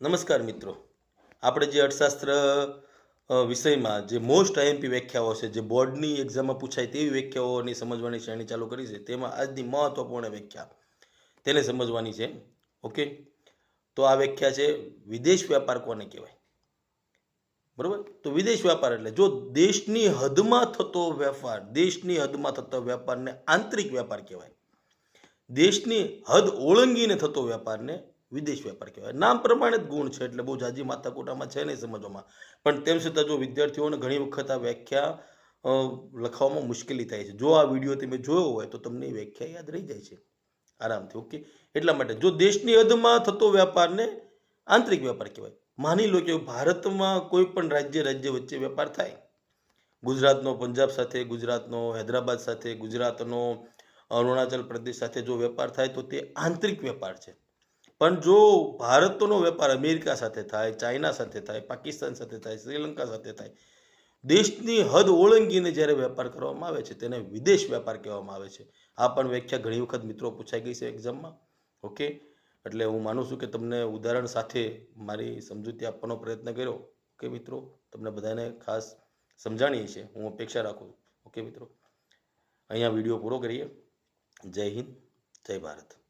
નમસ્કાર મિત્રો. આપણે જે અર્થશાસ્ત્ર વિષયમાં જે મોસ્ટ આઈએમપી વ્યાખ્યાઓ છે, જે બોર્ડની એક્ઝામમાં પૂછાય તેવી વ્યાખ્યાઓની સમજવાની શ્રેણી ચાલુ કરી છે, તેમાં આજની મહત્વપૂર્ણ વ્યાખ્યા. તેને સમજવાની છે. ઓકે? તો આ વ્યાખ્યા છે વિદેશ વ્યાપાર કોને કહેવાય? બરોબર? તો વિદેશ વ્યાપાર એટલે જો દેશની હદમાં થતો વેપાર, દેશની હદમાં થતો વેપારને આંતરિક વેપાર કહેવાય. દેશની હદ ઓળંગીને થતો વેપારને વિદેશ વેપાર કહેવાય. નામ પ્રમાણે જ ગુણ છે એટલે બહુ જાજી માથાકૂટામાં છે નહીં સમજવામાં. પણ તેમ છતાં જો વિદ્યાર્થીઓને ઘણી વખત આ વ્યાખ્યા લખવામાં મુશ્કેલી થાય છે. જો આ વીડિયો તમે જોયો હોય તો તમને વ્યાખ્યા યાદ રહી જાય છે. આરામથી, ઓકે? એટલા માટે જો દેશની હદમાં થતો વેપારને આંતરિક વેપાર કહેવાય. માની લો કે ભારતમાં કોઈ પણ રાજ્ય રાજ્ય વચ્ચે વેપાર થાય. ગુજરાતનો પંજાબ સાથે, ગુજરાતનો હૈદરાબાદ સાથે, ગુજરાતનો અરુણાચલ પ્રદેશ સાથે જો વેપાર થાય તો તે આંતરિક વેપાર છે. પણ જો ભારતનો વેપાર અમેરિકા સાથે થાય, ચાઇના સાથે થાય, પાકિસ્તાન સાથે થાય, શ્રીલંકા સાથે થાય, દેશની હદ ઓળંગીને જ્યારે વેપાર કરવામાં આવે છે, તેને વિદેશ વેપાર કહેવામાં આવે છે. આ પણ વ્યાખ્યા ઘણી વખત મિત્રો પૂછાઈ ગઈ છે એક્ઝામમાં. ઓકે? એટલે હું માનું છું કે તમને ઉદાહરણ સાથે મારી સમજૂતી આપવાનો પ્રયત્ન કર્યો. ઓકે મિત્રો? તમને બધાને ખાસ સમજાણીએ છે. હું અપેક્ષા રાખું ઓકે મિત્રો? અહીંયા વીડિયો પૂરો કરીએ. જય હિન્દ. જય ભારત.